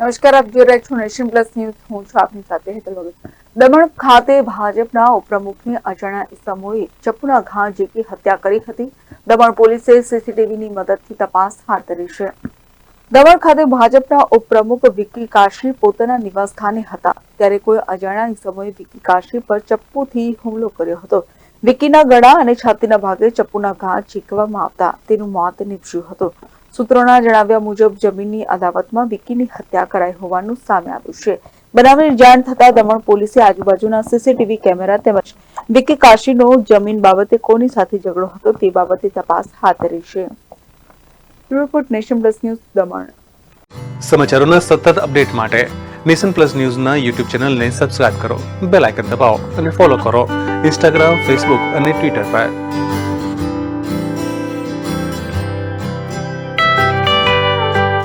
નમસ્કાર, આપ જોઈ રહ્યા છો નેશન પ્લસ ન્યૂઝ. હું છું આપની સાથે હેતલ વગર દમણ ખાતે ભાજપના ઉપપ્રમુખની અજાણ્યા ઇસમોએ ચપ્પુના ઘા ઝીકી હત્યા કરી હતી. દમણ પોલીસે સીસીટીવીની મદદથી તપાસ હાથ ધરી છે. દમણ ખાતે ભાજપના ઉપપ્રમુખ વિકી કાશી પોતાના નિવાસસ્થાને હતા. ત્યારે કોઈ અજાણ્યા ઇસમોએ વિકી કાશી પર ચપ્પુથી હુમલો કર્યો હતો. વિકીના ગળા અને છાતીના ભાગે ચપ્પુના ઘા ચીકવામાં આવતા તેનું મોત નીપજ્યું હતું. સૂત્રોના જણાવ્યા મુજબ, જમીનની અદાવતમાં વિકીની હત્યા કરાઈ હોવાનું સામે આવ્યું છે. બનાવની જાણ થતા દમણ પોલીસે આજુબાજુના સીસીટીવી કેમેરા તેમજ વિકી કાશીનો જમીન બાબતે કોની સાથે ઝઘડો હતો તે બાબતે તપાસ હાથ ધરી છે. Report nation plus news, Daman. સમાચારોના સતત અપડેટ માટે નેશન પ્લસ ન્યૂઝના યુટ્યુબ ચેનલને સબસ્ક્રાઇબ કરો, બેલ આઇકન દબાવો અને ફોલો કરો. ઇન્સ્ટાગ્રામ, ફેસબુક અને ટ્વિટર પર.